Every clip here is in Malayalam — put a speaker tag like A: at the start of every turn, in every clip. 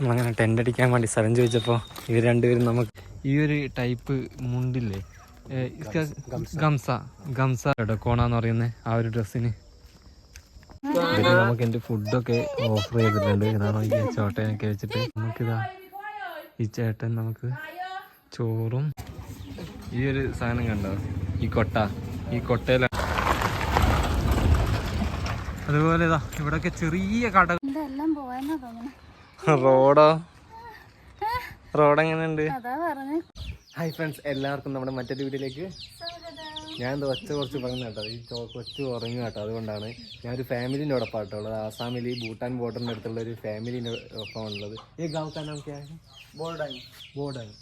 A: നമ്മളങ്ങനെ ടെന്റ് അടിക്കാൻ വേണ്ടി സ്ഥലം ചോദിച്ചപ്പോൾ ഇവർ രണ്ടുപേരും നമുക്ക് ഈ ഒരു ടൈപ്പ് മുണ്ടില്ലേ? ഗംസ. ഗംസ ഡൊക്കോണ പറയുന്നത് പറയുന്ന ആ ഒരു ഡ്രസ്സിന്. നമുക്ക് എന്റെ ഫുഡൊക്കെ ഓഫർ ചെയ്തിട്ടുണ്ട്. ഇതാണ് ഈ ചോട്ടയൊക്കെ വെച്ചിട്ട്. നമുക്കിതാ ഈ ചേട്ടൻ നമുക്ക് ചോറും ഈ ഒരു സാധനം കണ്ടോ? ഈ കൊട്ട. ഈ കൊട്ടയില അതുപോലെ ഇതാ ഇവിടെയൊക്കെ ചെറിയ കട
B: ഇതെല്ലാം പോയെന്നാ തോന്നുന്നു.
A: റോഡോ? റോഡ് എങ്ങനെയുണ്ട് ഹായ് ഫ്രണ്ട്സ് എല്ലാവർക്കും നമ്മുടെ മറ്റൊരു വീട്ടിലേക്ക് ഞാൻ എന്താ ഒച്ച കുറച്ച് പറഞ്ഞു കേട്ടോ. ഈ ചോ- കൊച്ചു ഉറങ്ങുക കേട്ടോ അതുകൊണ്ടാണ് ഞാൻ ഒരു ഫാമിലിന്റെ ഒപ്പം കേട്ടോ ഉള്ളത് ആസാമിൽ ഈ ഭൂട്ടാൻ ബോർഡറിന്റെ അടുത്തുള്ള ഒരു ഫാമിലിന്റെ ഒപ്പം ഉള്ളത് ഈ ഗാവ്ക്കാ നാം ക്യാ? ബോർഡാണ് ബോർഡായി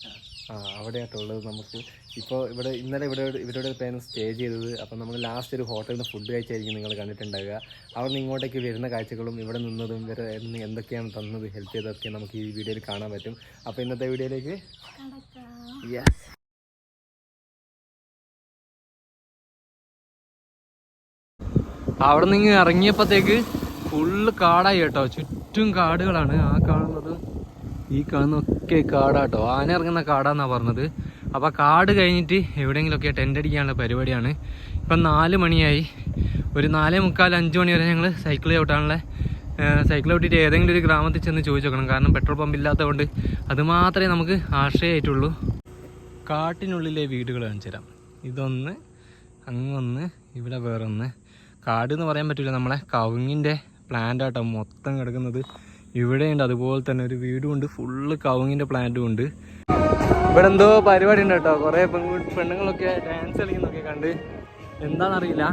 A: ആ അവിടെ ആട്ടോ ഉള്ളത് നമുക്ക്. ഇപ്പോൾ ഇവിടെ ഇന്നലെ ഇവിടെ ഇവരുടെ പേര് സ്റ്റേ ചെയ്തത്. അപ്പം നമ്മൾ ലാസ്റ്റ് ഒരു ഹോട്ടലിൽ നിന്ന് ഫുഡ് കഴിച്ചായിരിക്കും നിങ്ങൾ കണ്ടിട്ടുണ്ടാവുക. അവിടെ നിന്ന് ഇങ്ങോട്ടേക്ക് വരുന്ന കാഴ്ചകളും ഇവിടെ നിന്നതും ഇവരെ എന്തൊക്കെയാണ് തന്നത് ഹെൽപ്പ് ചെയ്തതൊക്കെ നമുക്ക് ഈ വീഡിയോയിൽ കാണാൻ പറ്റും. അപ്പോൾ ഇന്നത്തെ വീഡിയോയിലേക്ക് യെസ് അവിടെ നിന്ന് ഇറങ്ങിയപ്പോഴത്തേക്ക് ഫുള്ള് കാടായി കേട്ടോ. ചുറ്റും കാടുകളാണ്. ആ കാണുന്നത് ഈ കാണുന്നൊക്കെ കാടാട്ടോ. ആന ഇറങ്ങുന്ന കാടാന്നാ പറഞ്ഞത്. അപ്പോൾ കാട് കഴിഞ്ഞിട്ട് എവിടെയെങ്കിലുമൊക്കെ ടെന്റ് അടിക്കാനുള്ള പരിപാടിയാണ്. ഇപ്പം നാല് മണിയായി. ഒരു നാലേ മുക്കാൽ അഞ്ച് മണി വരെ ഞങ്ങൾ സൈക്കിൾ ചവിട്ടാനുള്ള സൈക്കിൾ ചവിട്ടിയിട്ട് ഏതെങ്കിലും ഒരു ഗ്രാമത്തിൽ ചെന്ന് ചോദിച്ചു നോക്കണം. കാരണം പെട്രോൾ പമ്പ് ഇല്ലാത്തതുകൊണ്ട് അത് മാത്രമേ നമുക്ക് ആശ്രയമായിട്ടുള്ളൂ. കാട്ടിനുള്ളിലെ വീടുകൾ കാണിച്ചു തരാം. ഇതൊന്ന് അങ്ങൊന്ന് ഇവിടെ വേറൊന്ന്. കാട് എന്ന് പറയാൻ പറ്റില്ല നമ്മളെ കവുങ്ങിന്റെ പ്ലാന്റ് ആട്ടോ മൊത്തം കിടക്കുന്നത്. ഇവിടെയുണ്ട്. അതുപോലെ തന്നെ ഒരു വീടും ഉണ്ട് ഫുള്ള് കവുങ്ങിന്റെ പ്ലാന്റും ഉണ്ട്. ഇവിടെ എന്തോ പരിപാടി ഉണ്ട് കേട്ടോ. കുറേ പെണ്ണുങ്ങളൊക്കെ ഡാൻസ് കളിക്കുന്നൊക്കെ കണ്ട്. എന്താണെന്നറിയില്ല.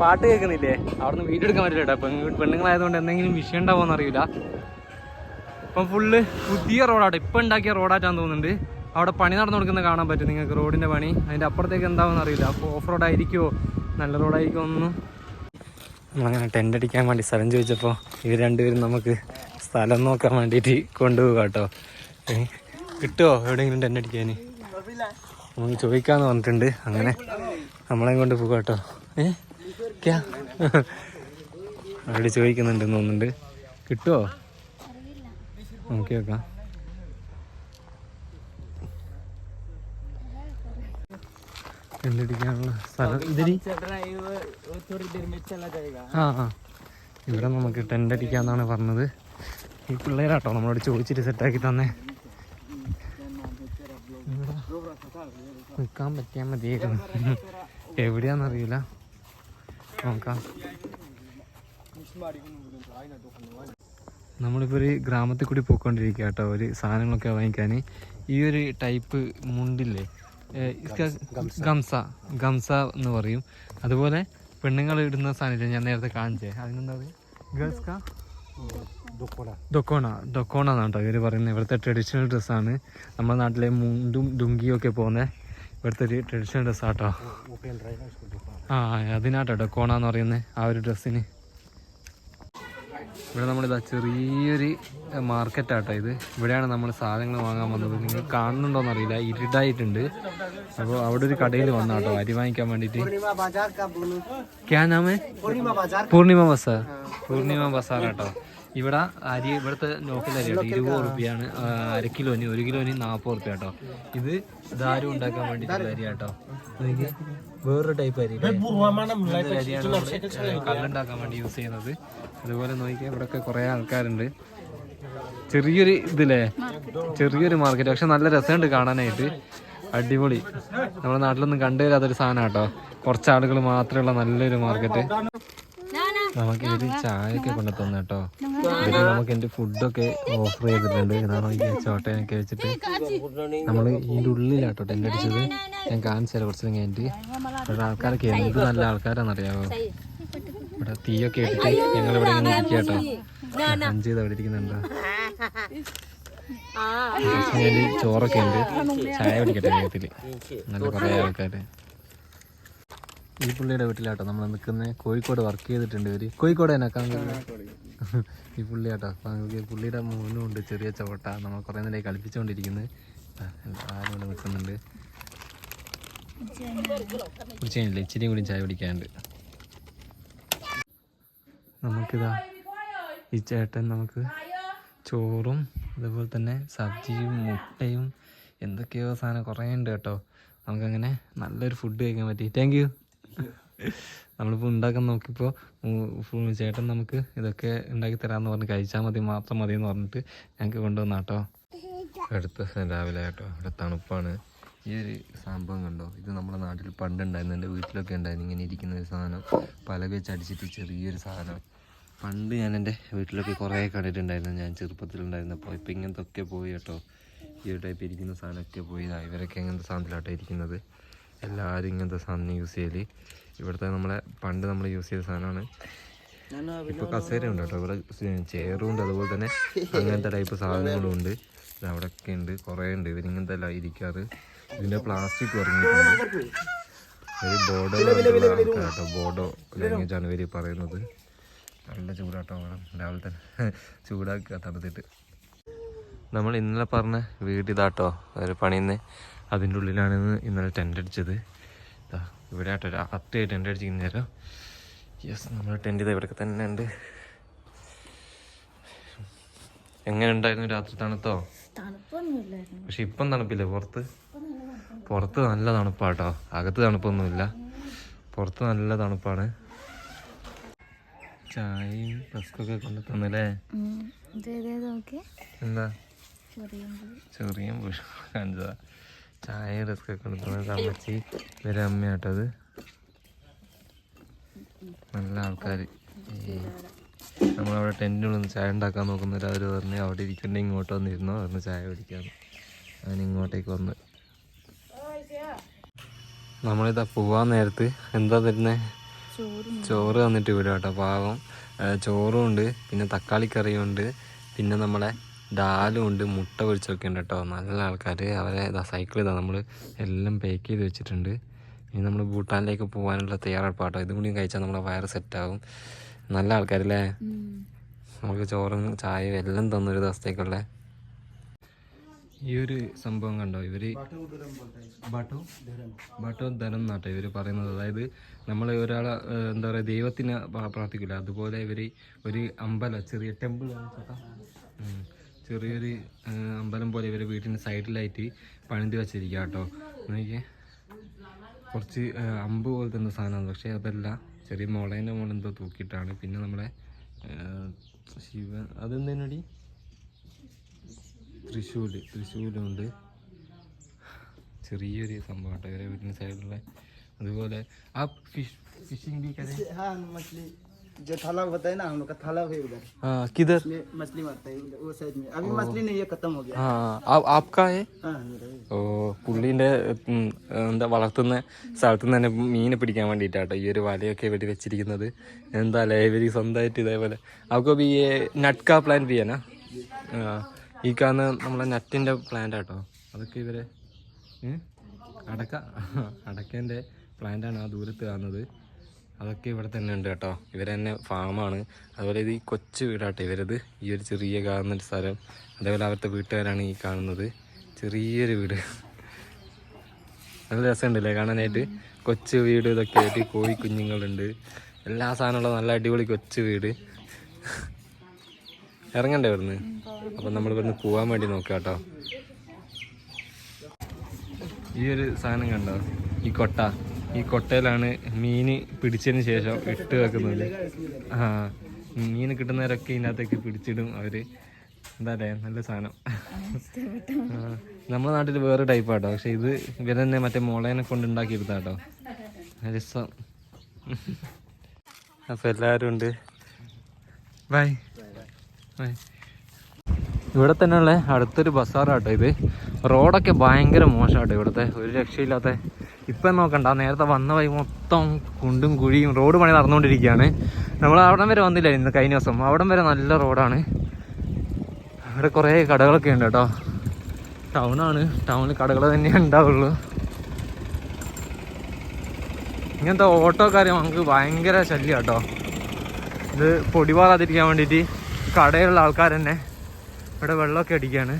A: പാട്ട് കേൾക്കുന്നില്ലേ? അവിടുന്ന് വീഡിയോ എടുക്കാൻ പറ്റില്ല കേട്ടോ. പെൺ പെണ്ണുങ്ങളായതുകൊണ്ട് എന്തെങ്കിലും വിഷയം ഉണ്ടാവുമെന്ന് അറിയില്ല. ഇപ്പം ഫുള്ള് പുതിയ റോഡാട്ടോ ഇപ്പം ഉണ്ടാക്കിയ റോഡായിട്ടാന്ന് തോന്നുന്നുണ്ട്. അവിടെ പണി നടന്നു കൊടുക്കുന്നത് കാണാൻ പറ്റും നിങ്ങൾക്ക് റോഡിന്റെ പണി. അതിന്റെ അപ്പുറത്തേക്ക് എന്താവുമെന്ന് അറിയില്ല. അപ്പോൾ ഓഫ് റോഡ് ആയിരിക്കുമോ നല്ല റോഡായിരിക്കുമോ ഒന്നും? നമ്മളങ്ങനെ ടെന്റ് അടിക്കാൻ വേണ്ടി സ്ഥലം ചോദിച്ചപ്പോൾ ഇവർ രണ്ടുപേരും നമുക്ക് സ്ഥലം നോക്കാൻ വേണ്ടിയിട്ട് കൊണ്ടുപോകാം കേട്ടോ. കിട്ടുമോ എവിടെയെങ്കിലും ടെൻ അടിക്കാൻ നമുക്ക് ചോദിക്കാന്ന് പറഞ്ഞിട്ടുണ്ട്. അങ്ങനെ നമ്മളെ കൊണ്ട് പോകാം കേട്ടോ. ഏ? ക്യാ? അവിടെ ചോദിക്കുന്നുണ്ടെന്ന് തോന്നുന്നുണ്ട്. കിട്ടുമോ നോക്കി നോക്കാം. കണ്ടുപിടിക്കാനുള്ള സ്ഥലം. ഇവിടെ നമുക്ക് ടെന്റ് അടിക്കാന്നാണ് പറഞ്ഞത്. ഈ പിള്ളേരാട്ടോ നമ്മളോട് ചോദിച്ചിട്ട് സെറ്റാക്കി തന്നെ ഇവിടെ നിൽക്കാൻ പറ്റിയാൽ മതിയായിരുന്നു. എവിടെയാണെന്നറിയില്ല നോക്കാം. നമ്മളിപ്പോൾ ഒരു ഗ്രാമത്തിൽ കൂടി പോയിക്കൊണ്ടിരിക്കുക കേട്ടോ. ഒരു സാധനങ്ങളൊക്കെ വാങ്ങിക്കാൻ. ഈ ഒരു ടൈപ്പ് മുണ്ടില്ലേ? ഗംസ. ഗംസ എന്ന് പറയും. അതുപോലെ പെണ്ണുങ്ങൾ ഇടുന്ന സാധനമില്ലേ ഞാൻ നേരത്തെ കാണിച്ചേ. അതിനെന്താ ഗേൾസ് കാ ഡൊക്കോണ. ഡൊക്കോണ എന്നാണ് കേട്ടോ. ഇവർ പറയുന്നത്. ഇവിടുത്തെ ട്രഡീഷണൽ ഡ്രസ്സാണ്. നമ്മുടെ നാട്ടിലെ മുണ്ടും ഡുങ്കിയും ഒക്കെ പോകുന്ന ഇവിടുത്തെ ഒരു ട്രഡീഷണൽ ഡ്രസ്സാട്ടോ ആ അതിനാട്ടോ കോണാന്ന് എന്ന് പറയുന്നത് ആ ഒരു ഡ്രസ്സിന് ഇവിടെ നമ്മളിതാ ചെറിയൊരു മാർക്കറ്റാട്ടോ ഇത്. ഇവിടെയാണ് നമ്മൾ സാധനങ്ങൾ വാങ്ങാൻ വന്നത്. നിങ്ങൾ കാണുന്നുണ്ടോന്ന് അറിയില്ല ഇരുട്ടായിട്ടുണ്ട് അപ്പോൾ അവിടെ ഒരു കടയിൽ വന്നാട്ടോ അരി വാങ്ങിക്കാൻ വേണ്ടിയിട്ട്. ക്യാ നാമേ പൂർണിമ ബസാർ. പൂർണിമ ബസാർ. കേട്ടോ ഇവിടെ അരി ഇവിടുത്തെ ലോക്കൽ അരി കേട്ടോ. ഇരുപത് റുപ്യാണ് അര കിലോന് ഒരു കിലോന് നാൽപ്പത് റുപ്യ കേട്ടോ. ഇത് ദാരു ഉണ്ടാക്കാൻ വേണ്ടിയിട്ടുള്ള അരി കേട്ടോ നോക്കിയേ. വേറൊരു ടൈപ്പ് അരി അരിയാണ് കല്ലുണ്ടാക്കാൻ വേണ്ടി യൂസ് ചെയ്യുന്നത്. അതുപോലെ നോക്കിയാൽ ഇവിടെയൊക്കെ കുറേ ആൾക്കാരുണ്ട്. ചെറിയൊരു ഇതില്ലേ? ചെറിയൊരു മാർക്കറ്റ് പക്ഷെ നല്ല രസമുണ്ട് കാണാനായിട്ട്. അടിപൊളി. നമ്മുടെ നാട്ടിലൊന്നും കണ്ടുവരാത്തൊരു സാധനം കേട്ടോ. കുറച്ച് ആളുകൾ മാത്രമുള്ള നല്ലൊരു മാർക്കറ്റ് നമുക്ക് ഇവർ ചായയൊക്കെ കൊണ്ടു തന്നെ കേട്ടോ. ഇവർ നമുക്ക് എന്റെ ഫുഡൊക്കെ ഓഫർ ചെയ്തിട്ടുണ്ട്. ഇതാണ് ഈ ചോട്ടയൊക്കെ വെച്ചിട്ട്. നമ്മൾ ഇതിന്റെ ഉള്ളിലാട്ടോ ടെന്റ് അടിച്ചത്. ഞാൻ കാണിച്ചാലോ കുറച്ച് കഴിഞ്ഞിട്ട് ഇവിടെ ആൾക്കാരൊക്കെ എന്ത് നല്ല ആൾക്കാരാണെന്നറിയാവോ? ഇവിടെ തീയൊക്കെ ഇട്ടിട്ട് ഞങ്ങൾ ഇവിടെ ഇങ്ങനെ ഇരിക്കുക കേട്ടോ അഞ്ച് ചെയ്ത് അവിടെ ഇരിക്കുന്നുണ്ടോ. ചോറൊക്കെ ഉണ്ട്. ചായ പിടിക്കട്ടെ വീട്ടിൽ നല്ല കുറേ ആൾക്കാര്. ഈ പുള്ളിയുടെ വീട്ടിലാട്ടോ നമ്മൾ നിൽക്കുന്നത് കോഴിക്കോട് വർക്ക് ചെയ്തിട്ടുണ്ട് ഇവർ. കോഴിക്കോട് തന്നെ ഈ പുള്ളിയാട്ടോ. നമുക്ക് പുള്ളിയുടെ മോനും ഉണ്ട് ചെറിയ ചവട്ട. നമ്മൾ കുറേ നേരമായി കളിപ്പിച്ചുകൊണ്ടിരിക്കുന്നത് ആരും ഇവിടെ നിൽക്കുന്നുണ്ട്. കുടിച്ചില്ല ഇച്ചിരി ഇച്ചിരിയും കൂടി ചായ കുടിക്കാനുണ്ട്. നമുക്കിതാ ഈ ചേട്ടൻ നമുക്ക് ചോറും അതുപോലെ തന്നെ സബ്ജിയും മുട്ടയും എന്തൊക്കെയോ സാധനം കുറേ ഉണ്ട് കേട്ടോ. നമുക്കങ്ങനെ നല്ലൊരു ഫുഡ് കഴിക്കാൻ പറ്റി. താങ്ക് യു നമ്മളിപ്പോൾ ഉണ്ടാക്കാൻ നോക്കിയപ്പോൾ ഫുൾ ചേട്ടൻ നമുക്ക് ഇതൊക്കെ ഉണ്ടാക്കി തരാമെന്ന് പറഞ്ഞ് കഴിച്ചാൽ മതി മാത്രം മതി എന്ന് പറഞ്ഞിട്ട് ഞങ്ങൾക്ക് കൊണ്ടുവന്ന കേട്ടോ അടുത്ത രാവിലെ കേട്ടോ ഇവിടെ തണുപ്പാണ്. ഈ ഒരു സംഭവം കണ്ടോ? ഇത് നമ്മുടെ നാട്ടിൽ പണ്ടുണ്ടായിരുന്നു. എന്റെ വീട്ടിലൊക്കെ ഉണ്ടായിരുന്നു ഇങ്ങനെ ഇരിക്കുന്ന ഒരു സാധനം. പലക വെച്ച് അടിച്ചിട്ട് ചെറിയൊരു സാധനം. പണ്ട് ഞാൻ എന്റെ വീട്ടിലൊക്കെ കുറേ കണ്ടിട്ടുണ്ടായിരുന്നു. ഞാൻ ചെറുപ്പത്തിലുണ്ടായിരുന്നപ്പോൾ. ഇപ്പം ഇങ്ങനത്തെ ഒക്കെ പോയി കേട്ടോ. ഈ ഒരു ടൈപ്പ് ഇരിക്കുന്ന സാധനമൊക്കെ പോയി. ഇവരൊക്കെ ഇങ്ങനത്തെ സാധനത്തിലാട്ടോ ഇരിക്കുന്നത്. എല്ലാവരും ഇങ്ങനത്തെ സാധനം യൂസ് ചെയ്യൽ. ഇവിടുത്തെ നമ്മളെ പണ്ട് നമ്മൾ യൂസ് ചെയ്ത സാധനമാണ്. ഇപ്പോൾ കസേര ഉണ്ട്? കേട്ടോ ഇവിടെ ചെയറും ഉണ്ട് അതുപോലെ തന്നെ അങ്ങനത്തെ ടൈപ്പ് സാധനങ്ങളും ഉണ്ട്. അവിടെ ഒക്കെ ഉണ്ട് കുറേ ഉണ്ട്. ഇവരിങ്ങനത്തെ അല്ല ഇരിക്കാറ്. ഇതിന്റെ പ്ലാസ്റ്റിക് ഉറങ്ങിയിട്ടുണ്ട്. ഒരു ബോർഡോ ബോഡോ ബോർഡോ ലാംഗ്വേജ് ആണ് ഇവർ പറയുന്നത്. നല്ല ചൂടാട്ടോ വേണം രാവിലെ തന്നെ ചൂടാക്കുക തണുത്തിട്ട്. നമ്മൾ ഇന്നലെ പറഞ്ഞ വീട് ഇതാട്ടോ ഒരു പണിന്ന് അതിന്റെ ഉള്ളിലാണ് ഇന്ന് ഇന്നലെ ടെന്റ് അടിച്ചത്. ഇതാ ഇവിടെ ആട്ടോ രാത്രി ടെന്റ് അടിച്ചിരിക്കുന്ന നേരം. യെസ് നമ്മൾ ടെന്റ് ചെയ്ത ഇവിടെയൊക്കെ തന്നെ ഉണ്ട്. എങ്ങനെ ഉണ്ടായിരുന്നു രാത്രി തണുത്തോ? പക്ഷെ ഇപ്പം തണുപ്പില്ല പുറത്ത്? പുറത്ത് നല്ല തണുപ്പാട്ടോ. അകത്ത് തണുപ്പൊന്നുമില്ല. പുറത്ത് നല്ല തണുപ്പാണ്. ചായയും റസ്കൊക്കെ കൊണ്ട് തന്നല്ലേ? എന്താ? ചെറിയ കാണിച്ചതാ ചായ റിസ്ക് കൊണ്ട് തന്നത് അമ്മച്ചി ഇവരെ അമ്മയാട്ടത് നല്ല ആൾക്കാർ നമ്മളവിടെ ടെന്റിനുള്ളിൽ നിന്ന് ചായ ഉണ്ടാക്കാൻ നോക്കുന്നവർ അവർ പറഞ്ഞ് അവിടെ ഇരിക്കണ്ടേ ഇങ്ങോട്ട് വന്നിരുന്നോ പറഞ്ഞ് ചായ കുടിക്കാന്ന്. അവൻ ഇങ്ങോട്ടേക്ക് വന്ന്. നമ്മളിതാ പോവാൻ നേരത്ത് എന്താ തരുന്നേ?
B: ചോറും
A: ചോറ് തന്നിട്ട് വിടാം കേട്ടോ പാവം ചോറും ഉണ്ട് പിന്നെ തക്കാളിക്കറിയും ഉണ്ട് പിന്നെ നമ്മളെ ഡാലും ഉണ്ട് മുട്ട പൊരിച്ചൊക്കെ ഉണ്ട് കേട്ടോ. നല്ല ആൾക്കാർ അവരെ ഇതാ സൈക്കിൾ ഇതാ നമ്മൾ എല്ലാം പാക്ക് ചെയ്ത് വെച്ചിട്ടുണ്ട്. ഇനി നമ്മൾ ഭൂട്ടാനിലേക്ക് പോകാനുള്ള തയ്യാറെടുപ്പാട്ടോ. ഇതും കൂടി കഴിച്ചാൽ നമ്മളെ വയറ് സെറ്റാവും നല്ല ആൾക്കാരല്ലേ? നമുക്ക് ചോറും ചായയും എല്ലാം തന്നൊരു ദിവസത്തേക്കുള്ള. ഈ ഒരു സംഭവം കണ്ടോ? ഇവർ ബട്ടോ ബട്ടോ ധനം എന്നാട്ടോ ഇവർ പറയുന്നത്. അതായത് നമ്മൾ ഒരാളെ എന്താ പറയുക ദൈവത്തിന് പ്ര- പ്രാർത്ഥിക്കില്ല അതുപോലെ ഇവർ ഒരു അമ്പല ചെറിയ ടെമ്പിൾ ചെറിയൊരു അമ്പലം പോലെ ഇവരെ വീട്ടിന്റെ സൈഡിലായിട്ട് പണിത് വെച്ചിരിക്കുക കേട്ടോ എനിക്ക് കുറച്ച് അമ്പ് പോലത്തെ എന്തോ സാധനമാണ്. പക്ഷേ അതല്ല ചെറിയ മുളേന്റെ മുകളിൽ എന്തോ തൂക്കിയിട്ടാണ്. പിന്നെ നമ്മളെ ശിവ അതെന്തേനടി തൃശ്ശൂർ തൃശ്ശൂരുണ്ട്. ചെറിയൊരു സംഭവം കേട്ടോ. ഇവരെ വീട്ടിന്റെ സൈഡിലുള്ള അതുപോലെ ആ ഫിഷ് ഫിഷിംഗ്
C: ബീക്കറി. जो तालाब होता है ना हम लोग का तालाब है उधर
A: ആ കിധർ
C: उसमें मछली मारता है उधर- वो साइड में अभी मछली नहीं है खत्म हो गया
A: ആ ആ- ആപ്കാ ഹേ
C: हाँ मेरा है।
A: ഓ പുള്ളീൻ്റെ ഉം, എന്താ വളർത്തുന്ന സ്ഥലത്ത് നിന്ന് തന്നെ മീനെ പിടിക്കാൻ വേണ്ടിയിട്ടാട്ടോ ഈ ഒരു വലയൊക്കെ ഇവിടെ വെച്ചിരിക്കുന്നത് എന്താ അല്ലേ ഇവര് സ്വന്തമായിട്ട് ഇതേപോലെ അവർക്ക് ബി നട്ട്കാ പ്ലാൻ ചെയ്യാനാ ആ ഈ കാണുന്ന നമ്മളെ നട്ടിൻ്റെ പ്ലാന്റ് ആട്ടോ അതൊക്കെ ഇവരെ ഏ? അടക്ക അടക്കേൻ്റെ പ്ലാന്റാണ് ആ ദൂരത്ത് കാണുന്നത് അതൊക്കെ ഇവിടെ തന്നെ ഉണ്ട് കേട്ടോ. ഇവർ തന്നെ ഫാമാണ് അതുപോലെ ഇത് ഈ കൊച്ചു വീടാട്ടോ ഇവരത് ഈ ഒരു ചെറിയ കാണുന്ന സ്ഥലം. അതേപോലെ അവരുടെ വീട്ടുകാരാണ് ഈ കാണുന്നത്. ചെറിയൊരു വീട്. നല്ല രസമുണ്ടല്ലേ കാണാനായിട്ട്? കൊച്ചു വീട് ഇതൊക്കെ ആയിട്ട് കോഴി കുഞ്ഞുങ്ങളുണ്ട്. എല്ലാ സാധനമുള്ള നല്ല അടിപൊളി കൊച്ചു വീട്. ഇറങ്ങണ്ടേ ഇവിടുന്ന്? അപ്പം നമ്മൾ ഇവിടുന്ന് പോകാൻ വേണ്ടി നോക്കാം കേട്ടോ. ഈ ഒരു സാധനം കണ്ടോ? ഈ കൊട്ട. ഈ കൊട്ടയിലാണ് മീൻ പിടിച്ചതിന് ശേഷം ഇട്ട് വെക്കുന്നത്. ആ മീൻ കിട്ടുന്നവരൊക്കെ ഇതിനകത്തേക്ക് പിടിച്ചിടും അവർ. എന്താ പറയാ നല്ല സാധനം. നമ്മുടെ നാട്ടിൽ വേറെ ടൈപ്പ് ആട്ടോ. പക്ഷെ ഇത് ഇവരെ തന്നെ മറ്റേ മുളേനെ കൊണ്ട് ഉണ്ടാക്കിയെടുത്താട്ടോ. രസം. അപ്പൊ എല്ലാവരും ഉണ്ട്. ബൈ ബൈ ഇവിടെ തന്നെയുള്ള അടുത്തൊരു ബസ്സാറാട്ടോ ഇത്. റോഡൊക്കെ ഭയങ്കര മോശമാട്ടോ ഇവിടുത്തെ. ഒരു രക്ഷയില്ലാത്ത ഇപ്പം നോക്കണ്ട നേരത്തെ വന്ന വഴി മൊത്തം കുണ്ടും കുഴിയും റോഡ് പണി നടന്നുകൊണ്ടിരിക്കുകയാണ്. നമ്മൾ അവിടം വരെ വന്നില്ല ഇന്ന് കഴിഞ്ഞ ദിവസം? അവിടം വരെ നല്ല റോഡാണ്. ഇവിടെ കുറേ കടകളൊക്കെ ഉണ്ട് കേട്ടോ. ടൗണാണ് ടൗണിൽ കടകൾ തന്നെ ഉണ്ടാവുള്ളൂ. ഇങ്ങനത്തെ ഓട്ടോക്കാർ നമുക്ക് ഭയങ്കര ശല്യം കേട്ടോ. ഇത് പൊടിപാറാതിരിക്കാൻ വേണ്ടിയിട്ട് കടയിലുള്ള ആൾക്കാർ തന്നെ ഇവിടെ വെള്ളമൊക്കെ അടിക്കുകയാണ്.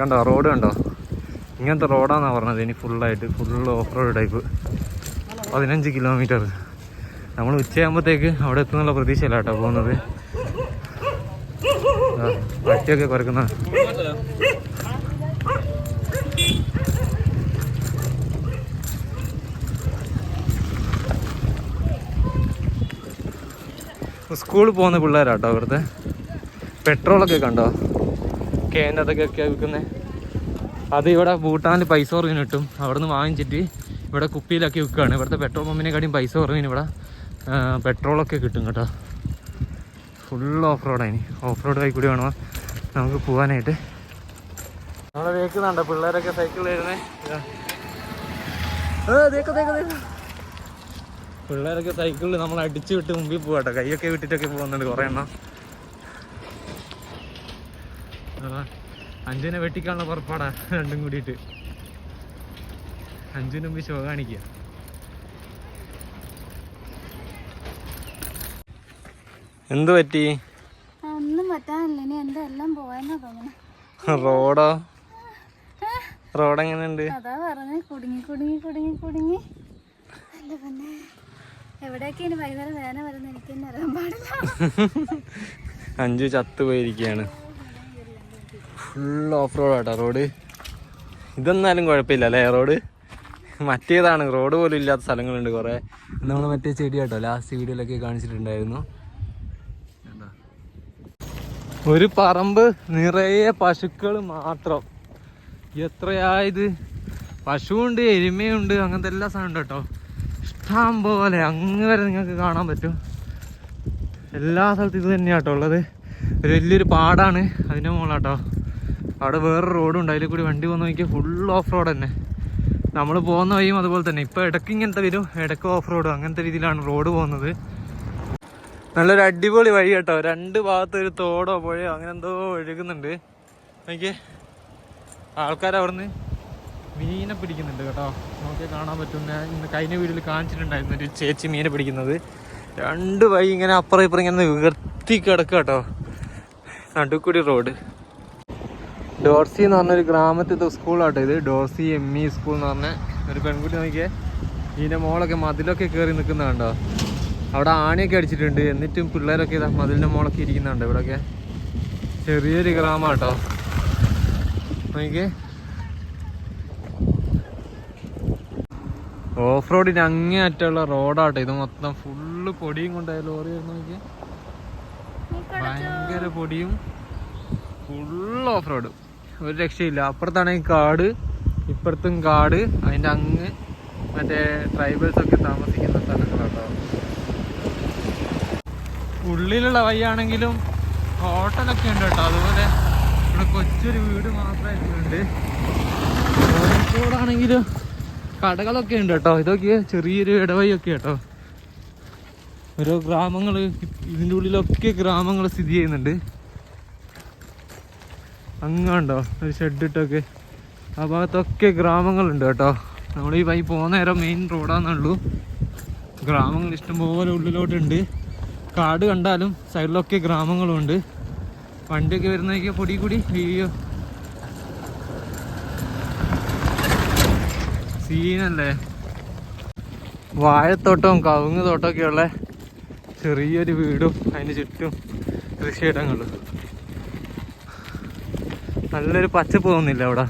A: കണ്ടോ റോഡ് കണ്ടോ? ഇങ്ങനത്തെ റോഡാന്നാ പറഞ്ഞത് ഇനി ഫുള്ളായിട്ട് ഫുൾ ഓഫ് റോഡ് ടൈപ്പ് പതിനഞ്ച് കിലോമീറ്റർ നമ്മൾ ഉച്ചയാകുമ്പോഴത്തേക്ക് അവിടെ എത്തുന്നുള്ള പ്രതീക്ഷയല്ല കേട്ടോ പോകുന്നത്. ആ, പട്ടിയൊക്കെ കുറക്കുന്ന സ്കൂളിൽ പോകുന്ന പിള്ളേരാട്ടോ ഇവിടുത്തെ? പെട്രോളൊക്കെ കണ്ടോ? കേന്ദ്രത്തൊക്കെ വിൽക്കുന്നത് അത് ഇവിടെ ഭൂട്ടാനിൽ പൈസ കുറവിന് കിട്ടും. അവിടെ നിന്ന് വാങ്ങിച്ചിട്ട് ഇവിടെ കുപ്പിയിലൊക്കെ വിൽക്കുകയാണ്. ഇവിടുത്തെ പെട്രോൾ പമ്പിനെക്കാട്ടിയും പൈസ കുറവിന് ഇവിടെ പെട്രോളൊക്കെ കിട്ടും കേട്ടോ. ഫുൾ ഓഫ് റോഡാണ് ഓഫ് റോഡ് വഴി കൂടി വേണോ? നമുക്ക് പോകാനായിട്ട് നമ്മളെ വേക്കുന്നുണ്ടോ പിള്ളേരൊക്കെ സൈക്കിൾ വരുന്നേ. പിള്ളേരൊക്കെ സൈക്കിളിൽ നമ്മൾ അടിച്ചു വിട്ട് മുമ്പിൽ പോകട്ടോ കൈയൊക്കെ വിട്ടിട്ടൊക്കെ പോകുന്നുണ്ട് കുറേ എണ്ണം. അതാ. അഞ്ജുനെ വെട്ടിക്കാനുള്ള പുറപ്പാടാ രണ്ടും കൂടിയിട്ട്. അഞ്ജുനും മുമ്പ് ശോ കാണിക്കുക. എന്ത് പറ്റി?
B: ഒന്നും പറ്റാനില്ല. ഇനി എന്താ എല്ലാം പോയെന്നാ തോന്നുന്നു
A: റോഡോ? റോഡ് എങ്ങനെയുണ്ട്
B: അതാ പറഞ്ഞ് കുടുങ്ങി കുടുങ്ങി കുടുങ്ങി കുടുങ്ങി. അല്ല പിന്നെ എവിടെയൊക്കെ ഇനി വൈകുന്നേരം വേന വരുന്ന എനിക്ക് തന്നെ അറിയാൻ പാടില്ല.
A: അഞ്ചു full off road auto road ഇതെന്നാലും കുഴപ്പമില്ല അല്ലേ റോഡ് മറ്റേതാണ് റോഡ് പോലും ഇല്ലാത്ത സ്ഥലങ്ങളുണ്ട് കുറേ. നമ്മൾ മറ്റേ ചെടി കേട്ടോ ലാസ്റ്റ് വീഡിയോയിലൊക്കെ കാണിച്ചിട്ടുണ്ടായിരുന്നു? ഒരു പറമ്പ് നിറയെ പശുക്കൾ മാത്രം. എത്രയായത്? പശുവുണ്ട് എരുമയുണ്ട് അങ്ങനത്തെ എല്ലാ സാധനം കേട്ടോ. ഇഷ്ടം പോലെ അങ്ങ് വരെ നിങ്ങൾക്ക് കാണാൻ പറ്റും. എല്ലാ സ്ഥലത്തും ഇത് തന്നെയാട്ടോ ഉള്ളത്. ഒരു വലിയൊരു പാടാണ് അതിന്റെ മുകളാട്ടോ അവിടെ വേറെ റോഡും ഉണ്ട് അതിൽ കൂടി വണ്ടി വന്ന് നോക്കിയാൽ ഫുൾ ഓഫ് റോഡ് തന്നെ. നമ്മൾ പോകുന്ന വഴിയും അതുപോലെ തന്നെ. ഇപ്പോൾ ഇടയ്ക്ക് ഇങ്ങനത്തെ വരും ഇടയ്ക്ക് ഓഫ് റോഡും അങ്ങനത്തെ രീതിയിലാണ് റോഡ് പോകുന്നത്. നല്ലൊരു അടിപൊളി വഴി കേട്ടോ. രണ്ട് ഭാഗത്ത് ഒരു തോടോ പുഴയോ അങ്ങനെ എന്തോ ഒഴുകുന്നുണ്ട്. നോക്കിയേ ആൾക്കാർ അവിടുന്ന് മീനെ പിടിക്കുന്നുണ്ട് കേട്ടോ. നോക്കിയാൽ കാണാൻ പറ്റുന്ന ഇന്ന് കഴിഞ്ഞ വീട്ടിൽ കാണിച്ചിട്ടുണ്ടായിരുന്നു ഒരു ചേച്ചി മീനെ പിടിക്കുന്നത്. രണ്ട് വഴി ഇങ്ങനെ അപ്പുറം ഇപ്പുറം ഇങ്ങനെ ഉയർത്തി കിടക്കുക കേട്ടോ. നടുക്കുടി റോഡ് ഡോർസി എന്ന് പറഞ്ഞൊരു ഗ്രാമത്തിലത്തെ സ്കൂളാട്ടോ ഇത്. ഡോർസി എം ഇ സ്കൂൾ എന്ന് പറഞ്ഞ ഒരു പെൺകുട്ടി നോക്കിയേ. ഇതിന്റെ മോളൊക്കെ മതിലൊക്കെ കയറി നിൽക്കുന്ന കണ്ടോ. അവിടെ ആണിയൊക്കെ അടിച്ചിട്ടുണ്ട്. എന്നിട്ടും പിള്ളേരൊക്കെ ഇതാ മതിലിന്റെ മോളൊക്കെ ഇരിക്കുന്നുണ്ട് ഇവിടെയൊക്കെ ചെറിയൊരു ഗ്രാമം കേട്ടോ നോക്കിയേ. ഓഫ് റോഡിന് അങ്ങേ അറ്റുള്ള റോഡാട്ടോ ഇത്. മൊത്തം ഫുള്ള് പൊടിയും കൊണ്ടായ ലോറി വരുന്ന നോക്കിയേ. ഭയങ്കര പൊടിയും ഫുൾ ഓഫ് റോഡ്. ഒരു രക്ഷയില്ല. അപ്പുറത്താണെങ്കിൽ കാട് ഇപ്പുറത്തും കാട് അതിന്റെ അങ്ങ് മറ്റേ ട്രൈബൽസ് ഒക്കെ താമസിക്കുന്ന സ്ഥലങ്ങളാട്ടോ ഉള്ളിലുള്ള വഴിയാണെങ്കിലും ഹോട്ടലൊക്കെ ഉണ്ട് കേട്ടോ. അതുപോലെ ഇവിടെ കൊച്ചൊരു വീട് മാത്രമായിട്ടുണ്ട് കോഴിക്കോടാണെങ്കിലും കടകളൊക്കെ ഉണ്ട് കേട്ടോ. ഇതൊക്കെ ചെറിയൊരു ഇടവഴിയൊക്കെ കേട്ടോ. ഓരോ ഗ്രാമങ്ങൾ ഇതിന്റെ ഉള്ളിലൊക്കെ ഗ്രാമങ്ങൾ സ്ഥിതി ചെയ്യുന്നുണ്ട്. അങ്ങാണ്ടോ? ഒരു ഷെഡ് ഇട്ടൊക്കെ. ആ ഭാഗത്തൊക്കെ ഗ്രാമങ്ങളുണ്ട് കേട്ടോ. നമ്മൾ ഈ വഴി പോകുന്ന നേരം മെയിൻ റോഡാണെന്നുള്ളൂ ഗ്രാമങ്ങൾ ഇഷ്ടംപോലെ ഉള്ളിലോട്ടുണ്ട്. കാട് കണ്ടാലും സൈഡിലൊക്കെ ഗ്രാമങ്ങളുണ്ട്. വണ്ടിയൊക്കെ വരുന്നതൊക്കെ പൊടി കൂടി അയ്യോ സീനല്ലേ? വാഴത്തോട്ടവും കവുങ്ങ് തോട്ടമൊക്കെയുള്ള ചെറിയൊരു വീടും അതിന് ചുറ്റും കൃഷിയിടങ്ങളും. നല്ലൊരു പച്ചപ്പ് തോന്നില്ല അവിടെ.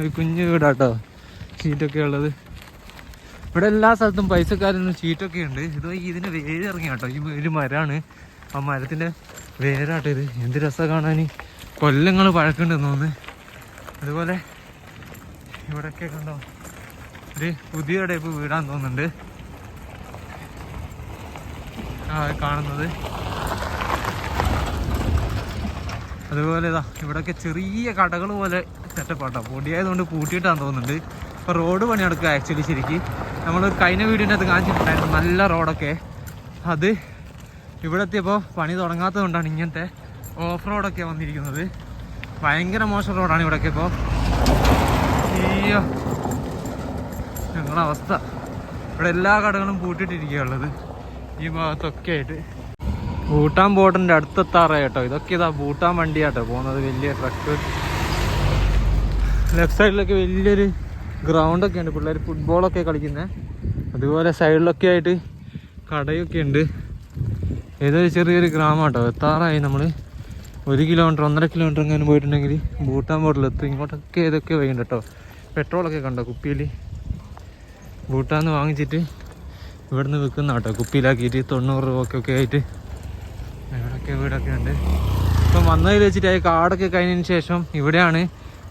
A: ഒരു കുഞ്ഞു വീടാട്ടോ. ഷീറ്റൊക്കെ ഉള്ളത്. ഇവിടെ എല്ലാ സ്ഥലത്തും പൈസക്കാരനും ഷീറ്റൊക്കെ ഉണ്ട്. ഇത് ഇതിന് വേര് ഇറങ്ങി കേട്ടോ. ഈ ഒരു മരമാണ് ആ മരത്തിന്റെ വേരാട്ടോ ഇത്. എന്ത് രസമാണ് കാണാൻ. കൊല്ലങ്ങൾ പഴക്കണ്ടെന്ന് തോന്നുന്നു. അതുപോലെ ഇവിടെയൊക്കെ കണ്ടോ? ഒരു പുതിയ ടൈപ്പ് വീടാന്ന് തോന്നുന്നുണ്ട്. കാണുന്നത്. അതുപോലെ ഇതാ ഇവിടെയൊക്കെ ചെറിയ കടകൾ പോലെ സെറ്റപ്പാട്ടോ. പൊടിയായതുകൊണ്ട് പൂട്ടിയിട്ടാന്ന് തോന്നുന്നുണ്ട്. ഇപ്പൊ റോഡ് പണി നടക്കുക ആക്ച്വലി ശരിക്ക്. നമ്മൾ കഴിഞ്ഞ വീടിന്റെ അത് കാണിച്ചിട്ടുണ്ടായിരുന്നു നല്ല റോഡൊക്കെ അത് ഇവിടെ എത്തിയപ്പോൾ പണി തുടങ്ങാത്തത് കൊണ്ടാണ് ഇങ്ങനത്തെ ഓഫ് റോഡൊക്കെ വന്നിരിക്കുന്നത്. ഭയങ്കര മോശം റോഡാണ് ഇവിടെയൊക്കെ ഇപ്പോൾ അയ്യോ. ഞങ്ങളുടെ അവസ്ഥ. ഇവിടെ എല്ലാ കടകളും പൂട്ടിട്ടിരിക്കുകയുള്ളത് ഈ ഭാഗത്തൊക്കെ ആയിട്ട്. ഭൂട്ടാൻ ബോർഡറിന്റെ അടുത്തെത്താറായി കേട്ടോ. ഇതൊക്കെ ഇതാ ഭൂട്ടാൻ വണ്ടിയാട്ടോ. പോകുന്നത് വലിയ ട്രക്ക്. ലെഫ്റ്റ് സൈഡിലൊക്കെ വലിയൊരു ഗ്രൗണ്ടൊക്കെ ഉണ്ട് പിള്ളേർ ഫുട്ബോളൊക്കെ കളിക്കുന്നത് അതുപോലെ സൈഡിലൊക്കെ ആയിട്ട് കടയൊക്കെ ഉണ്ട്. ഏതൊരു ചെറിയൊരു ഗ്രാമം കേട്ടോ എത്താറായി നമ്മൾ ഒരു കിലോമീറ്റർ ഒന്നര കിലോമീറ്റർ എങ്ങനെ പോയിട്ടുണ്ടെങ്കിൽ ഭൂട്ടാൻ ബോർഡിലെത്തും ഇങ്ങോട്ടൊക്കെ ഏതൊക്കെ വൈകുന്നുണ്ട് കേട്ടോ. പെട്രോളൊക്കെ കണ്ടോ? കുപ്പിയിൽ ഭൂട്ടാന്ന് വാങ്ങിച്ചിട്ട് ഇവിടുന്ന് വിൽക്കുന്ന കേട്ടോ. കുപ്പിയിലാക്കിയിട്ട് തൊണ്ണൂറ് രൂപ ഒക്കെ ആയിട്ട് ഇവിടെയൊക്കെ വീടൊക്കെ ഉണ്ട്. ഇപ്പം വന്നതിൽ വെച്ചിട്ട് ആ കാടൊക്കെ കഴിഞ്ഞതിന് ശേഷം ഇവിടെയാണ്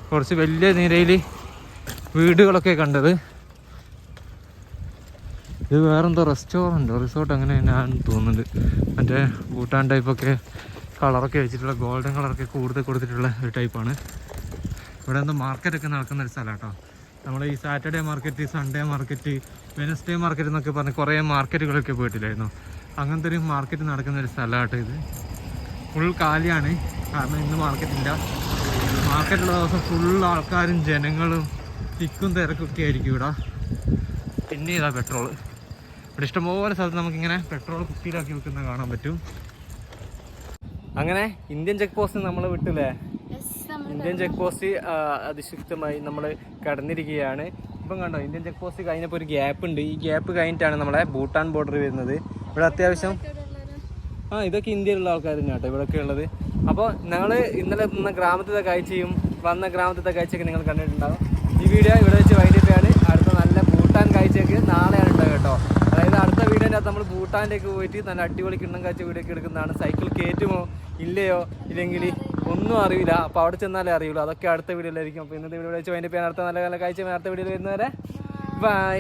A: കുറച്ച് വലിയ നിരയിൽ വീടുകളൊക്കെ കണ്ടത്. ഇത് വേറെന്തോ റെസ്റ്റോറന്റോ റിസോർട്ട് അങ്ങനെ ഞാൻ തോന്നുന്നുണ്ട് മറ്റേ ഭൂട്ടാൻ ടൈപ്പൊക്കെ കളറൊക്കെ വെച്ചിട്ടുള്ള ഗോൾഡൻ കളറൊക്കെ കൂടുതൽ കൊടുത്തിട്ടുള്ള ഒരു ടൈപ്പാണ് ഇവിടെ എന്തോ മാർക്കറ്റൊക്കെ നടക്കുന്ന ഒരു സ്ഥലം കേട്ടോ നമ്മൾ ഈ Saturday market Sunday market Wednesday market എന്നൊക്കെ പറഞ്ഞ് കുറേ മാർക്കറ്റുകളൊക്കെ പോയിട്ടില്ലായിരുന്നു? അങ്ങനത്തെ ഒരു മാർക്കറ്റ് നടക്കുന്ന ഒരു സ്ഥലമാട്ടോ ഇത്. ഫുൾ കാലിയാണ്. കാരണം ഇന്ന് മാർക്കറ്റില്ല മാർക്കറ്റുള്ള ദിവസം ഫുൾ ആൾക്കാരും ജനങ്ങളും തിക്കും തിരക്കൊക്കെ ആയിരിക്കും ഇവിടെ. പിന്നെ ഇതാ പെട്രോൾ ഇവിടെ ഇഷ്ടംപോലെ സ്ഥലത്ത് നമുക്കിങ്ങനെ പെട്രോൾ കുപ്പിയിലാക്കി വെക്കുന്ന കാണാൻ പറ്റും. അങ്ങനെ ഇന്ത്യൻ ചെക്ക് പോസ്റ്റ് നമ്മൾ വിട്ടില്ലേ? ഇന്ത്യൻ ചെക്ക് പോസ്റ്റ് അതിശക്തമായി നമ്മൾ കടന്നിരിക്കുകയാണ്. ഇപ്പം കണ്ടോ ഇന്ത്യൻ ചെക്ക് പോസ്റ്റ് കഴിഞ്ഞപ്പോൾ ഒരു ഗ്യാപ്പ് ഉണ്ട്. ഈ ഗ്യാപ്പ് കഴിഞ്ഞിട്ടാണ് നമ്മളെ ഭൂട്ടാൻ ബോർഡർ വരുന്നത്. ഇവിടെ അത്യാവശ്യം ആ ഇതൊക്കെ ഇന്ത്യയിലുള്ള ആൾക്കാർ തന്നെയാണ് കേട്ടോ ഇവിടെയൊക്കെ ഉള്ളത്. അപ്പോൾ ഞങ്ങൾ ഇന്നലെ നിന്ന ഗ്രാമത്തിലെ കാഴ്ചയും വന്ന ഗ്രാമത്തിലെ കാഴ്ചയൊക്കെ നിങ്ങൾ കണ്ടിട്ടുണ്ടാകും ഈ വീഡിയോ ഇവിടെ വെച്ച് വൈകിട്ടാണ് അടുത്ത നല്ല ഭൂട്ടാൻ കാഴ്ചയൊക്കെ നാളെയാണ് ഉണ്ടാവുക കേട്ടോ. അതായത് അടുത്ത വീഡിയോന്റെ അകത്ത് നമ്മൾ ഭൂട്ടാനിലേക്ക് പോയിട്ട് നല്ല അടിപൊളി കിണ്ണം കാഴ്ച വീഡിയോ ഒക്കെ എടുക്കുന്നതാണ്. സൈക്കിൾ കയറ്റുമോ ഇല്ലയോ ഇല്ലെങ്കിൽ ഒന്നും അറിയില്ല. അപ്പോൾ അവിടെ ചെന്നാലേ അറിയുള്ളൂ. അതൊക്കെ അടുത്ത വീഡിയോയിലായിരിക്കും. അപ്പോൾ ഇന്നത്തെ വീഡിയോ വെച്ച് വൈകിട്ട് അടുത്ത നല്ല നല്ല കാഴ്ച അടുത്ത വീഡിയോയിൽ വരുന്നവരെ. ബൈ